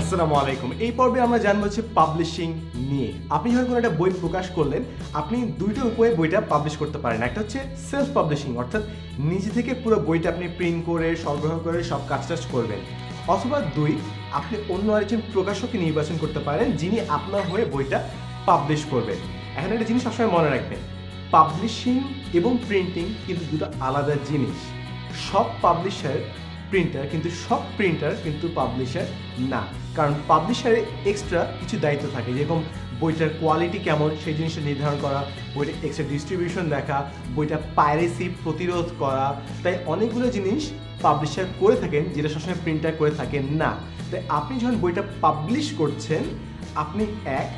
আসসালামু আলাইকুম। এই পর্বে আমরা জানব হচ্ছে পাবলিশিং নিয়ে। আপনি যখন কোনো একটা বই প্রকাশ করলেন, আপনি দুইটা উপায়ে বইটা পাবলিশ করতে পারেন। একটা হচ্ছে সেলফ পাবলিশিং অর্থাৎ নিজে থেকে পুরো বইটা আপনি প্রিন্ট করে সরবরাহ করে সব কাজ টাজ করবেন। অথবা দুই, আপনি অন্য আরেকজন প্রকাশককে নির্বাচন করতে পারেন, যিনি আপনার হয়ে বইটা পাবলিশ করবেন। এখন একটা জিনিস সবসময় মনে রাখবেন পাবলিশিং এবং প্রিন্টিং কিন্তু দুটো আলাদা জিনিস। সব পাবলিশার প্রিন্টার কিন্তু সব প্রিন্টার কিন্তু পাবলিশার না। কারণ পাবলিশারে এক্সট্রা কিছু দায়িত্ব থাকে। যেরকম বইটার কোয়ালিটি কেমন, সেই জিনিসটা নির্ধারণ করা বইটা এক্সট্রা ডিস্ট্রিবিউশন দেখা, বইটা পাইরেসি প্রতিরোধ করা। তাই অনেকগুলো জিনিস পাবলিশার করে থাকেন, যেটা সবসময় প্রিন্টার করে থাকেন না। তাই আপনি যখন বইটা পাবলিশ করছেন, আপনি এক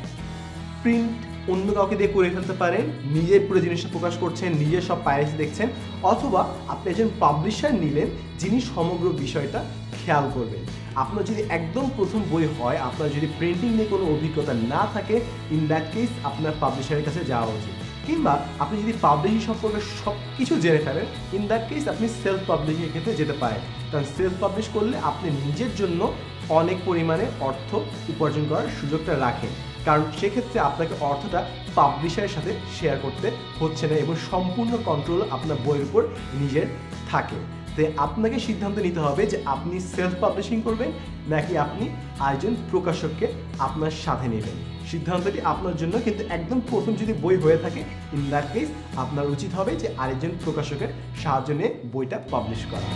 প্রিন্ট অন্য কাউকে দিয়ে করে ফেলতে পারেন, নিজের পুরো জিনিসটা প্রকাশ করছেন, নিজের সব পাইরেসি দেখছেন, অথবা আপনি একজন পাবলিশার নিলেন যিনি সমগ্র বিষয়টা খেয়াল করবেন। আপনার যদি একদম প্রথম বই হয়, আপনার যদি প্রিন্টিং নিয়ে কোনো অভিজ্ঞতা না থাকে ইন দ্যাট কেস আপনার পাবলিশারের কাছে যাওয়া উচিত। কিংবা আপনি যদি পাবলিশিং সম্পর্কে সব কিছু জেনে ফেলেন ইন দ্যাট কেস আপনি সেলফ পাবলিশিংয়ের ক্ষেত্রে যেতে পারেন। কারণ সেলফ পাবলিশ করলে আপনি নিজের জন্য অনেক পরিমাণে অর্থ উপার্জন করার সুযোগটা রাখেন। কারণ সেক্ষেত্রে আপনাকে অর্থটা পাবলিশারের সাথে শেয়ার করতে হচ্ছে না এবং সম্পূর্ণ কন্ট্রোল আপনার বইয়ের উপর নিজের থাকে। তাই আপনাকে সিদ্ধান্ত নিতে হবে যে আপনি সেলফ পাবলিশিং করবেন নাকি আপনি আরেকজন প্রকাশককে আপনার সাথে নেবেন। সিদ্ধান্তটি আপনার জন্য, কিন্তু একদম প্রথম যদি বই হয়ে থাকে ইন দ্যাট কেস আপনার উচিত হবে যে আরেকজন প্রকাশকের সাহায্য নিয়ে বইটা পাবলিশ করা।